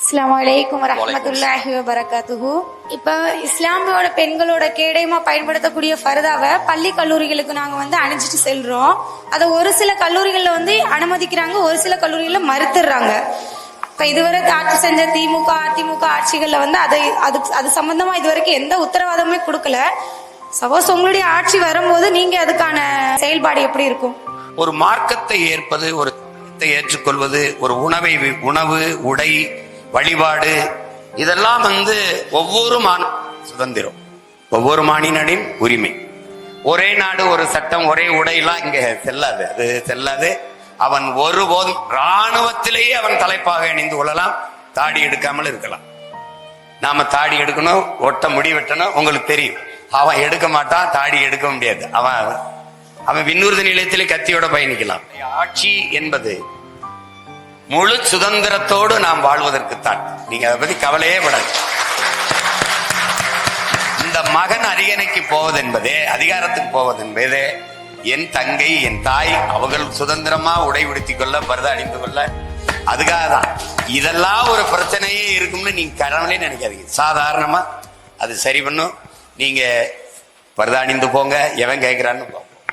அஸ்லாம் வலைக்கும் வரமத்துல்லாஹி வரகாத்துஹு இப்போ இஸ்லாமியோட பெண்களோட கேடயமா பயன்படுத்தக்கூடிய ஃபர்தாவை பள்ளி கல்லூரிகளுக்கு நாங்க வந்து அணிஞ்சிட்டு செல்றோம். அதை ஒரு சில கல்லூரிகள்ல வந்து அனுமதிக்கிறாங்க ஒரு சில கல்லூரிகள்ல மறுத்துடுறாங்க இப்ப இதுவரை ஆட்சி செஞ்ச திமுக அதிமுக ஆட்சிகள்ல வந்து அதை அது அது சம்பந்தமா இதுவரைக்கும் எந்த உத்தரவாதமே கொடுக்கல. சப்போஸ் உங்களுடைய ஆட்சி வரும்போது நீங்க அதுக்கான செயல்பாடு எப்படி இருக்கும்? ஒரு மார்க்கத்தை ஏற்பது ஒரு ஏற்றுக்கொள்வது ஒரு உணவை உணவு உடை வழிபாடு இதெல்லாம் வந்து ஒவ்வொரு மான் சுதந்திரம். ஒவ்வொரு மாநிலனின் உரிமை. ஒரே நாடு ஒரு சட்டம் ஒரே உடையெல்லாம் இங்க செல்லாது. அது செல்லாது. அவன் ஒருபோதும் ராணுவத்திலேயே அவன் தலைப்பாக இணைந்து கொள்ளலாம். தாடி எடுக்காமல் இருக்கலாம். நாம தாடி எடுக்கணும் ஒட்ட முடி வெட்டணும் உங்களுக்கு தெரியும். அவன் எடுக்க மாட்டான் தாடி எடுக்க முடியாது. அவன் அவன் விண்ணூர்தி நிலையத்திலே கத்தியோட பயணிக்கலாம். ஆட்சி என்பது முழு சுதந்திரத்தோடு நாம் வாழ்வதற்குத்தான். நீங்க அதை பத்தி கவலையே படாது இந்த மகன் அரியணைக்கு போவது என்பதே அதிகாரத்துக்கு போவது என்பதே என் தங்கை என் தாய் அவர்கள் சுதந்திரமா உடை உடுத்திக் கொள்ள பரத அணிந்து கொள்ள அதுக்காக தான் இதெல்லாம் ஒரு பிரச்சனையே இருக்கும்னு நீங்க கடவுளே நினைக்காதீங்க. சாதாரணமா அது சரி பண்ணும். நீங்க பரத அணிந்து போங்க எவன் கேட்கிறான்னு போங்க